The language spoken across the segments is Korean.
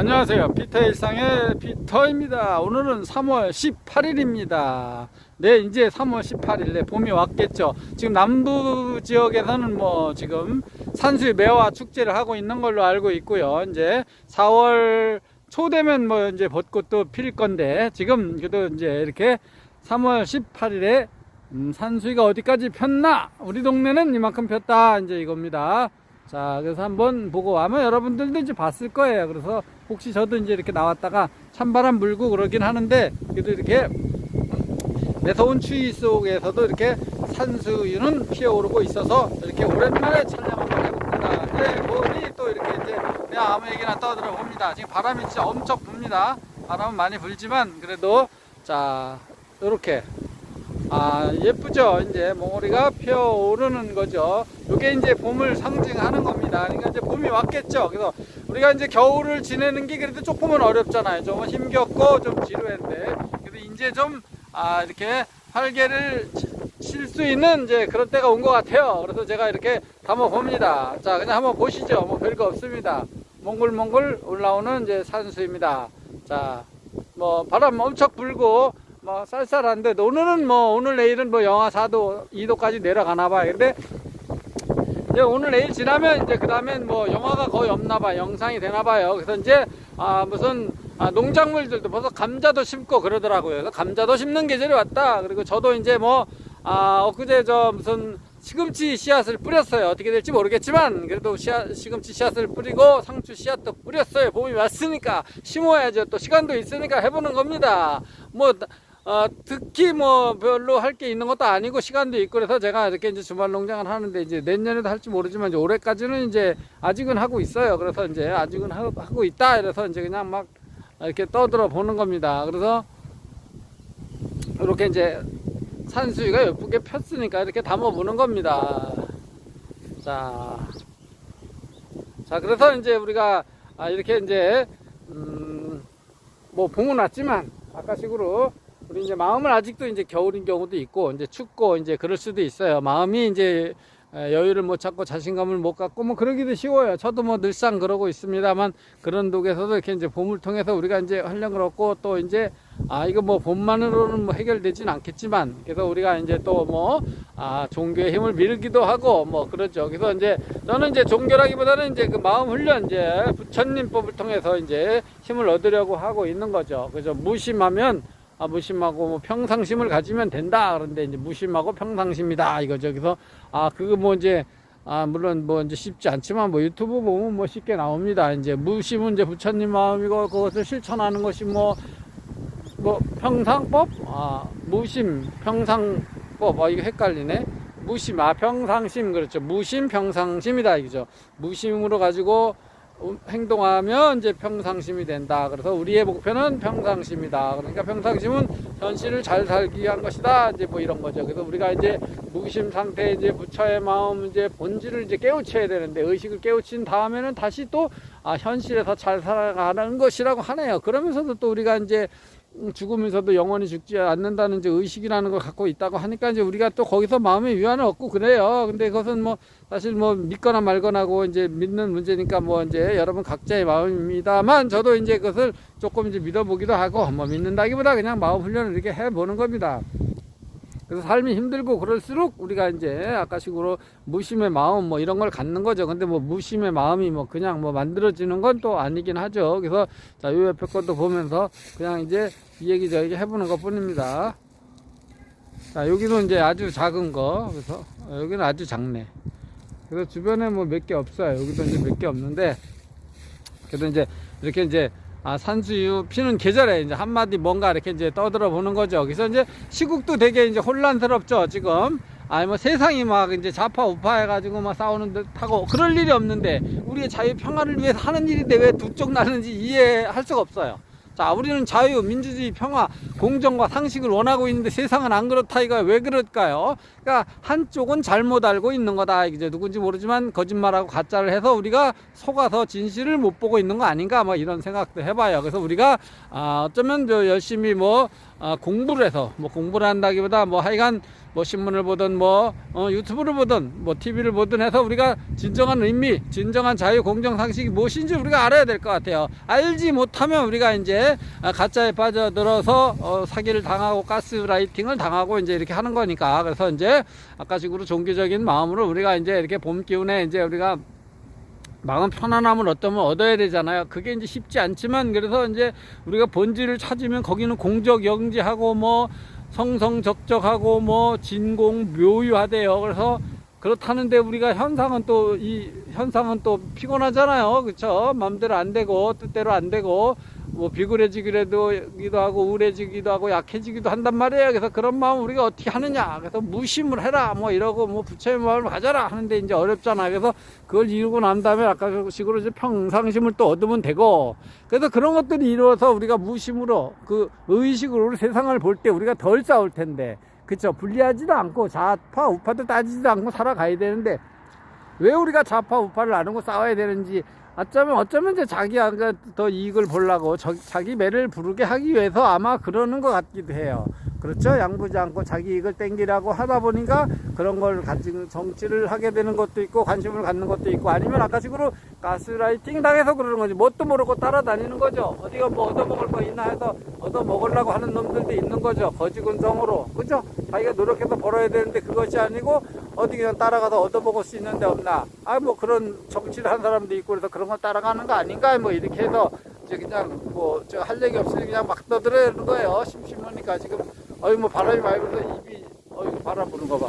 안녕하세요. 피터 일상의 피터입니다. 오늘은 3월 18일입니다. 네, 이제 3월 18일, 네, 봄이 왔겠죠. 지금 남부 지역에서는 뭐 지금 산수유 매화 축제를 하고 있는 걸로 알고 있고요. 이제 4월 초 되면 뭐 이제 벚꽃도 필 건데 지금 그래도 이제 이렇게 3월 18일에 음, 산수유가 어디까지 폈나? 우리 동네는 이만큼 폈다. 이제 이겁니다. 자, 그래서 한번 보고 아마 여러분들도 이제 봤을 거예요. 그래서 혹시 저도 이제 이렇게 나왔다가 찬바람 불고 그러긴 하는데 그래도 이렇게 매서운 추위 속에서도 이렇게 산수유는 피어오르고 있어서 이렇게 오랜만에 촬영 한번 해봅니다. 네, 우리 또 이렇게 이제 그냥 아무 얘기나 떠들어 봅니다. 지금 바람이 진짜 엄청 붑니다. 바람은 많이 불지만 그래도 자, 이렇게 아 예쁘죠? 이제 몽오리가 피어오르는 거죠. 이게 이제 봄을 상징하는 겁니다. 그러니까 이제 봄이 왔겠죠. 그래서 우리가 이제 겨울을 지내는 게 그래도 조금은 어렵잖아요. 좀 힘겹고 좀 지루한데. 그래도 이제 좀 아 이렇게 활개를 칠 수 있는 이제 그런 때가 온 것 같아요. 그래서 제가 이렇게 담아 봅니다. 자 그냥 한번 보시죠. 뭐 별거 없습니다. 몽글몽글 올라오는 이제 산수입니다. 자 뭐 바람 엄청 불고 뭐 쌀쌀한데 오늘은 뭐 오늘 내일은 뭐 영하 4도 2도까지 내려가나 봐요 근데 이제 오늘 내일 지나면 이제 그 다음엔 뭐 영화가 거의 없나 봐. 영상이 되나 봐요. 그래서 이제 아 무슨 아 농작물들도 벌써 감자도 심고 그러더라고요. 그래서 감자도 심는 계절이 왔다. 그리고 저도 이제 뭐아 엊그제 저 무슨 시금치 씨앗을 뿌렸어요. 어떻게 될지 모르겠지만 그래도 씨앗, 시금치 씨앗을 뿌리고 상추 씨앗도 뿌렸어요. 봄이 왔으니까 심어야죠. 또 시간도 있으니까 해보는 겁니다. 뭐 어, 특히 뭐 별로 할 게 있는 것도 아니고 시간도 있고 그래서 제가 이렇게 이제 주말 농장을 하는데 이제 내년에도 할지 모르지만 이제 올해까지는 이제 아직은 하고 있어요. 그래서 이제 아직은 하- 하고 있다. 이래서 이제 그냥 막 이렇게 떠들어 보는 겁니다. 그래서 이렇게 이제 산수유가 예쁘게 폈으니까 이렇게 담아 보는 겁니다. 자, 자 그래서 이제 우리가 아, 이렇게 이제 음, 뭐 봄은 왔지만 아까 식으로 우리 이제 마음은 아직도 이제 겨울인 경우도 있고 이제 춥고 이제 그럴 수도 있어요. 마음이 이제 에, 여유를 못 찾고 자신감을 못 갖고 뭐 그러기도 쉬워요. 저도 뭐 늘상 그러고 있습니다만 그런 독에서도 이렇게 이제 봄을 통해서 우리가 이제 활력을 얻고 또 이제 아 이거 뭐 봄만으로는 뭐 해결되진 않겠지만 그래서 우리가 이제 또 뭐 아 종교의 힘을 빌기도 하고 뭐 그러죠. 그래서 이제 저는 이제 종교라기보다는 이제 그 마음 훈련 이제 부처님법을 통해서 이제 힘을 얻으려고 하고 있는 거죠. 그래서 무심하면 아, 무심하고 뭐 평상심을 가지면 된다. 그런데 이제 무심하고 평상심이다. 이거죠. 그래서 아, 그거 뭐 이제 아, 물론 뭐 이제 쉽지 않지만 뭐 유튜브 보면 뭐 쉽게 나옵니다. 이제 무심은 이제 부처님 마음이고 그것을 실천하는 것이 뭐, 뭐 평상법? 아, 무심, 평상법. 아, 이거 헷갈리네. 무심, 아, 평상심. 그렇죠. 무심, 평상심이다. 이거죠. 무심으로 가지고 음, 행동하면 이제 평상심이 된다. 그래서 우리의 목표는 평상심이다. 그러니까 평상심은 현실을 잘 살기 위한 것이다. 이제 뭐 이런 거죠. 그래서 우리가 이제 무심 상태 이제 부처의 마음 이제 본질을 이제 깨우쳐야 되는데 의식을 깨우친 다음에는 다시 또 아, 현실에서 잘 살아가는 것이라고 하네요. 그러면서도 또 우리가 이제 음, 죽으면서도 영원히 죽지 않는다는 이제 의식이라는 걸 갖고 있다고 하니까 이제 우리가 또 거기서 마음의 위안을 얻고 그래요. 근데 그것은 뭐 사실 뭐 믿거나 말거나고 이제 믿는 문제니까 뭐 이제 여러분 각자의 마음입니다만 저도 이제 그것을 조금 이제 믿어보기도 하고 뭐 믿는다기보다 그냥 마음 훈련을 이렇게 해보는 겁니다. 그래서 삶이 힘들고 그럴수록 우리가 이제 아까식으로 무심의 마음 뭐 이런 걸 갖는 거죠. 근데 뭐 무심의 마음이 뭐 그냥 뭐 만들어지는 건 또 아니긴 하죠. 그래서 자, 요 옆에 것도 보면서 그냥 이제 이 얘기 저기 해보는 것 뿐입니다. 자, 여기도 이제 아주 작은 거. 그래서 어, 여기는 아주 작네. 그래서 주변에 뭐 몇 개 없어요. 여기도 이제 몇 개 없는데 그래도 이제 이렇게 이제 아, 산수유 피는 계절에 이제 한마디 뭔가 이렇게 이제 떠들어 보는 거죠. 그래서 이제 시국도 되게 이제 혼란스럽죠, 지금. 아니, 뭐 세상이 막 이제 좌파 우파 해가지고 막 싸우는 듯 하고 그럴 일이 없는데 우리의 자유 평화를 위해서 하는 일인데 왜 두 쪽 나는지 이해할 수가 없어요. 자, 우리는 자유, 민주주의, 평화, 공정과 상식을 원하고 있는데 세상은 안 그렇다 이거 왜 그럴까요? 그러니까 한쪽은 잘못 알고 있는 거다. 이제 누군지 모르지만 거짓말하고 가짜를 해서 우리가 속아서 진실을 못 보고 있는 거 아닌가 뭐 이런 생각도 해봐요. 그래서 우리가 아, 어쩌면 저 열심히 뭐 아, 공부를 해서 뭐 공부를 한다기보다 뭐 하여간 뭐 신문을 보든 뭐 어, 유튜브를 보든 뭐 TV를 보든 해서 우리가 진정한 의미, 진정한 자유 공정 상식이 무엇인지 우리가 알아야 될 것 같아요. 알지 못하면 우리가 이제 아, 가짜에 빠져들어서 어, 사기를 당하고 가스라이팅을 당하고 이제 이렇게 하는 거니까 그래서 이제 아까 식으로 종교적인 마음으로 우리가 이제 이렇게 봄 기운에 이제 우리가 마음 편안함을 어떠면 얻어야 되잖아요. 그게 이제 쉽지 않지만 그래서 이제 우리가 본질을 찾으면 거기는 공적 영지하고 뭐 성성적적하고 뭐 진공 묘유하대요. 그래서 그렇다는데 우리가 현상은 또 이 현상은 또 피곤하잖아요. 그렇죠? 마음대로 안 되고 뜻대로 안 되고 뭐 비굴해지기도 하고 우울해지기도 하고 약해지기도 한단 말이에요. 그래서 그런 마음 우리가 어떻게 하느냐? 그래서 무심을 해라 뭐 이러고 뭐 부처의 마음을 가져라 하는데 이제 어렵잖아. 그래서 그걸 이루고 난 다음에 아까 그 식으로 이제 평상심을 또 얻으면 되고 그래서 그런 것들이 이루어서 우리가 무심으로 그 의식으로 우리 세상을 볼 때 우리가 덜 싸울 텐데 그쵸 불리하지도 않고 좌파 우파도 따지지도 않고 살아가야 되는데 왜 우리가 좌파 우파를 나누고 싸워야 되는지 어쩌면 어쩌면 이제 자기가 더 이익을 보려고 저, 자기 매를 부르게 하기 위해서 아마 그러는 것 같기도 해요. 그렇죠? 양보지 않고 자기 이익을 땡기라고 하다 보니까 그런 걸 가지고 정치를 하게 되는 것도 있고 관심을 갖는 것도 있고 아니면 아까식으로 가스라이팅 당해서 그러는 거지 뭣도 모르고 따라다니는 거죠. 어디가 뭐 얻어먹을 거 있나 해서 얻어먹으려고 하는 놈들도 있는 거죠. 거지근성으로. 그죠? 자기가 노력해서 벌어야 되는데 그것이 아니고 어디 그냥 따라가서 얻어먹을 수 있는 데 없나. 아, 뭐 그런 정치를 한 사람도 있고 그래서 그런 걸 따라가는 거 아닌가. 뭐 이렇게 해서 이제 그냥 뭐 저 할 얘기 없으니 그냥 막 떠들어야는 거예요. 심심하니까 지금 어이 뭐 바람이 많이 불어서 입이 어이 바람 부는 거 봐.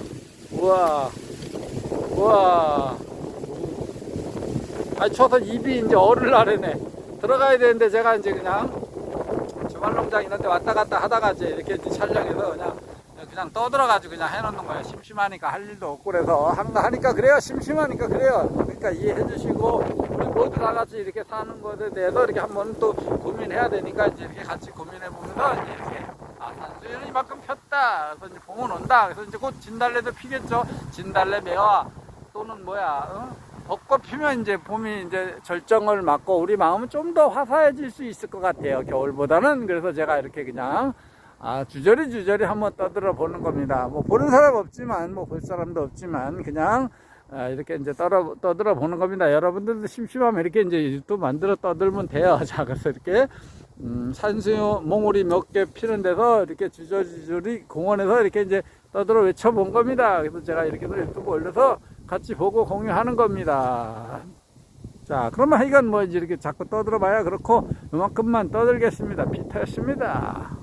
우와. 우와. 아니 추워서 입이 이제 얼을 나르네. 들어가야 되는데 제가 이제 그냥 주말농장 이런 데 왔다 갔다 하다가 이제 이렇게 촬영해서 그냥 그냥 떠들어가지고 그냥 해놓는 거예요. 심심하니까 할 일도 없고 그래서 한가 하니까 그래요. 심심하니까 그래요. 그러니까 이해해 주시고 우리 모두 다 같이 이렇게 사는 것에 대해서 이렇게 한번 또 고민해야 되니까 이제 이렇게 같이 고민해 보면서 이제 이렇게 아 산수유는 이만큼 폈다. 그래서 이제 봄은 온다. 그래서 이제 곧 진달래도 피겠죠. 진달래 매화 또는 뭐야 어? 벚꽃 피면 이제 봄이 이제 절정을 맞고 우리 마음은 좀 더 화사해질 수 있을 것 같아요. 겨울보다는 그래서 제가 이렇게 그냥 아, 주저리 주저리 한번 떠들어 보는 겁니다. 뭐 보는 사람 없지만, 뭐 볼 사람도 없지만, 그냥 아, 이렇게 이제 떠러, 떠들어 보는 겁니다. 여러분들도 심심하면 이렇게 이제 유튜브 만들어 떠들면 돼요. 자, 그래서 이렇게, 음, 산수유 몽우리 몇 개 피는 데서 이렇게 주저주저리 공원에서 이렇게 이제 떠들어 외쳐본 겁니다. 그래서 제가 이렇게 유튜브 올려서 같이 보고 공유하는 겁니다. 자, 그러면 하여간 뭐 이제 이렇게 자꾸 떠들어 봐야 그렇고, 이만큼만 떠들겠습니다. 피터였습니다.